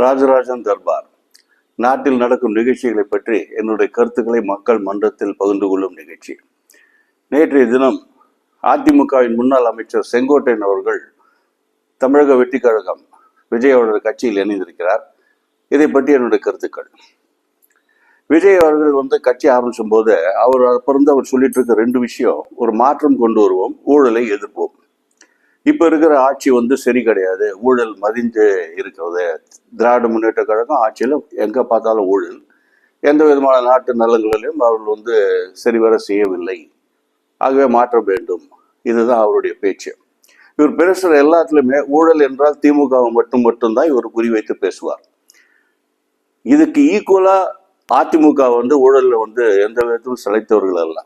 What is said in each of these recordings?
ராஜராஜன் தர்பார். நாட்டில் நடக்கும் நிகழ்ச்சிகளை பற்றி என்னுடைய கருத்துக்களை மக்கள் மன்றத்தில் பகிர்ந்து கொள்ளும் நிகழ்ச்சி. நேற்றைய தினம் அதிமுகவின் முன்னாள் அமைச்சர் செங்கோட்டையன் அவர்கள் தமிழக வெற்றிக் கழகம் விஜய் கட்சியில் இணைந்திருக்கிறார். இதை பற்றி என்னுடைய கருத்துக்கள். விஜய் அவர்கள் வந்து கட்சி ஆரம்பிச்சும் போது அவர் பிறந்து அவர் சொல்லிட்டு இருக்க ரெண்டு விஷயம் ஒரு மாற்றம் கொண்டு வருவோம் ஊழலை எதிர்ப்போம். இப்போ இருக்கிற ஆட்சி வந்து சரி கிடையாது. ஊழல் மதிந்து இருக்கிறது. திராவிட முன்னேற்ற கழகம் ஆட்சியில் எங்கே பார்த்தாலும் ஊழல். எந்த விதமான நாட்டு நலன்களிலும் அவர்கள் வந்து சரிவர செய்யவில்லை. ஆகவே மாற்ற வேண்டும். இதுதான் அவருடைய பேச்சு. இவர் பேசுகிற எல்லாத்துலயுமே ஊழல் என்றால் திமுகவை மட்டும் மட்டும்தான் இவர் குறிவைத்து பேசுவார். இதுக்கு ஈக்குவலாக அதிமுக வந்து ஊழலில் வந்து எந்த விதத்திலும் சிலைத்தவர்கள் அல்ல.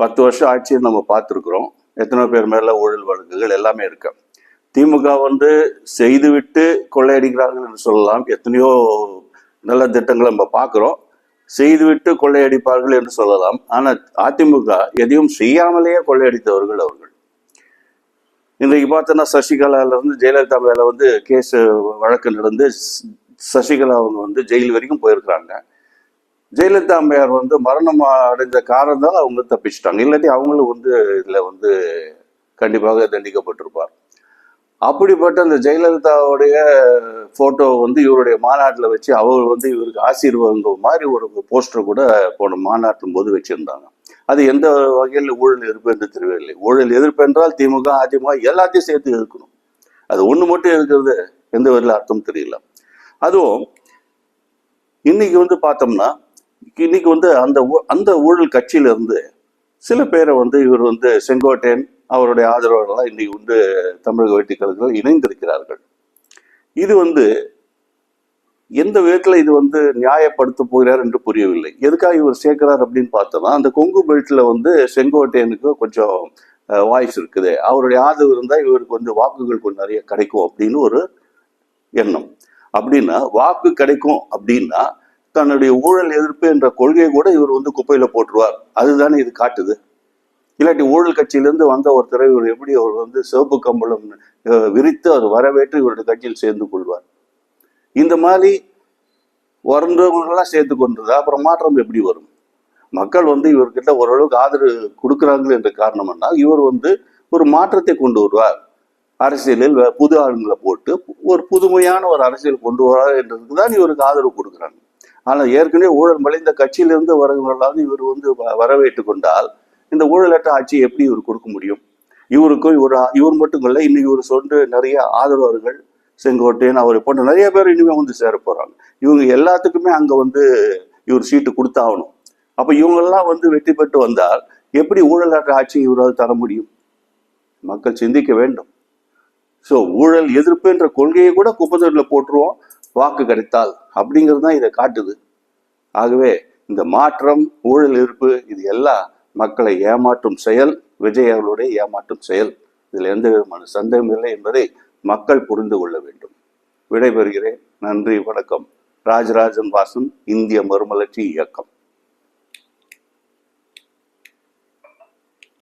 பத்து வருஷம் ஆட்சியை நம்ம பார்த்துருக்குறோம். எத்தனை பேர் மேல ஊழல் வழக்குகள் எல்லாமே இருக்கு. திமுக வந்து செய்துவிட்டு கொள்ளையடிக்கிறார்கள் என்று சொல்லலாம். எத்தனையோ நல்ல திட்டங்களை நம்ம பார்க்குறோம். செய்துவிட்டு கொள்ளையடிப்பார்கள் என்று சொல்லலாம். ஆனால் அதிமுக எதையும் செய்யாமலேயே கொள்ளையடித்தவர்கள் அவர்கள். இன்றைக்கு பார்த்தோன்னா சசிகலால இருந்து ஜெயலலிதா மேலே வந்து கேஸ் வழக்கு நடந்து சசிகலா அவங்க வந்து ஜெயில் வரைக்கும் போயிருக்கிறாங்க. ஜெயலலிதா அம்மையார் வந்து மரணம் அடைந்த காரணத்தால் அவங்க தப்பிச்சிட்டாங்க. இல்லாட்டி அவங்களும் வந்து இதில் வந்து கண்டிப்பாக தண்டிக்கப்பட்டிருப்பார். அப்படிப்பட்ட அந்த ஜெயலலிதாவுடைய ஃபோட்டோ வந்து இவருடைய மாநாட்டில் வச்சு அவர் வந்து இவருக்கு ஆசீர்வாதம் மாதிரி ஒரு போஸ்டர் கூட போன மாநாட்டின் போது வச்சுருந்தாங்க. அது எந்த வகையில் ஊழல் எதிர்ப்பு என்று தெரியவில்லை. ஊழல் எதிர்ப்பு என்றால் திமுக அதிமுக எல்லாத்தையும் சேர்த்து இருக்கணும் அது ஒன்று மட்டும் இருக்கிறது எந்த வரையில் அர்த்தம் தெரியல. அதுவும் இன்னைக்கு வந்து பார்த்தோம்னா இன்னைக்கு வந்து அந்த ஊ- அந்த ஊழல் கட்சியில இருந்து சில பேரை வந்து இவர் வந்து செங்கோட்டையன் அவருடைய ஆதரவாளர்களாக இன்னைக்கு வந்து தமிழக வெற்றிக் இணைந்திருக்கிறார்கள். இது வந்து எந்த விதத்துல இது வந்து நியாயப்படுத்த போகிறார் என்று புரியவில்லை. எதுக்காக இவர் சேர்க்கிறார் அப்படின்னு பார்த்தோம்னா அந்த கொங்கு பெல்ட்டில் வந்து செங்கோட்டையனுக்கு கொஞ்சம் வாய்ஸ் இருக்குது. அவருடைய ஆதரவு இருந்தால் இவருக்கு வந்து வாக்குகள் கொஞ்சம் நிறைய கிடைக்கும் அப்படின்னு ஒரு எண்ணம். அப்படின்னா வாக்கு கிடைக்கும் அப்படின்னா தன்னுடைய ஊழல் எதிர்ப்பு என்ற கொள்கையை கூட இவர் வந்து குப்பையில போட்டுருவார். அதுதானே இது காட்டுது. இல்லாட்டி ஊழல் கட்சியிலிருந்து வந்த ஒருத்தரை இவர் எப்படி அவர் வந்து சிவப்பு கம்பளம் விரித்து அவர் வரவேற்று இவருடைய கட்சியில் சேர்ந்து கொள்வார். இந்த மாதிரி வறந்தவங்களெல்லாம் சேர்த்து கொண்டது. அப்புறம் மாற்றம் எப்படி வரும்? மக்கள் வந்து இவர்கிட்ட ஓரளவுக்கு ஆதரவு கொடுக்குறாங்க என்ற காரணம் என்ன? இவர் வந்து ஒரு மாற்றத்தை கொண்டு வருவார். அரசியலில் புது ஆளுங்களை போட்டு ஒரு புதுமையான ஒரு அரசியல் கொண்டு வருவார் என்றதுக்கு தான் இவருக்கு ஆதரவு கொடுக்குறாங்க. ஆனால் ஏற்கனவே ஊழல் மலிந்த கட்சியிலிருந்து வரவங்களாவது இவர் வந்து வ- வரவேற்று கொண்டால் இந்த ஊழலற்ற ஆட்சியை எப்படி இவர் கொடுக்க முடியும்? இவருக்கும் இவர் இவர் மட்டும் இல்லை இன்னைக்கு இவர் சொந்த நிறைய ஆதரவாளர்கள் செங்கோட்டையன் அவர் போன்ற நிறைய பேர் இனிமே வந்து சேர போறாங்க. இவங்க எல்லாத்துக்குமே அங்க வந்து இவர் சீட்டு கொடுத்தாகணும். அப்ப இவங்கெல்லாம் வந்து வெற்றி பெற்று வந்தால் எப்படி ஊழலற்ற ஆட்சியை இவரால் தர முடியும்? மக்கள் சிந்திக்க வேண்டும். ஸோ ஊழல் எதிர்ப்பு என்ற கொள்கையை கூட குப்பத்தொட்டில் போட்டுருவோம். வாக்கு கிடைத்தால் அப்படிங்கிறது தான் இதை காட்டுது. ஆகவே இந்த மாற்றம் ஊழல் இருப்பு இது எல்லாம் மக்களை ஏமாற்றும் செயல் விஜய் அவர்களுடைய ஏமாற்றும் செயல். இதில் எந்த விதமான சந்தேகம் இல்லை என்பதை மக்கள் புரிந்து கொள்ள வேண்டும். விடைபெறுகிறேன். நன்றி வணக்கம். ராஜராஜன் வாசன் இந்திய மறுமலர்ச்சி இயக்கம்.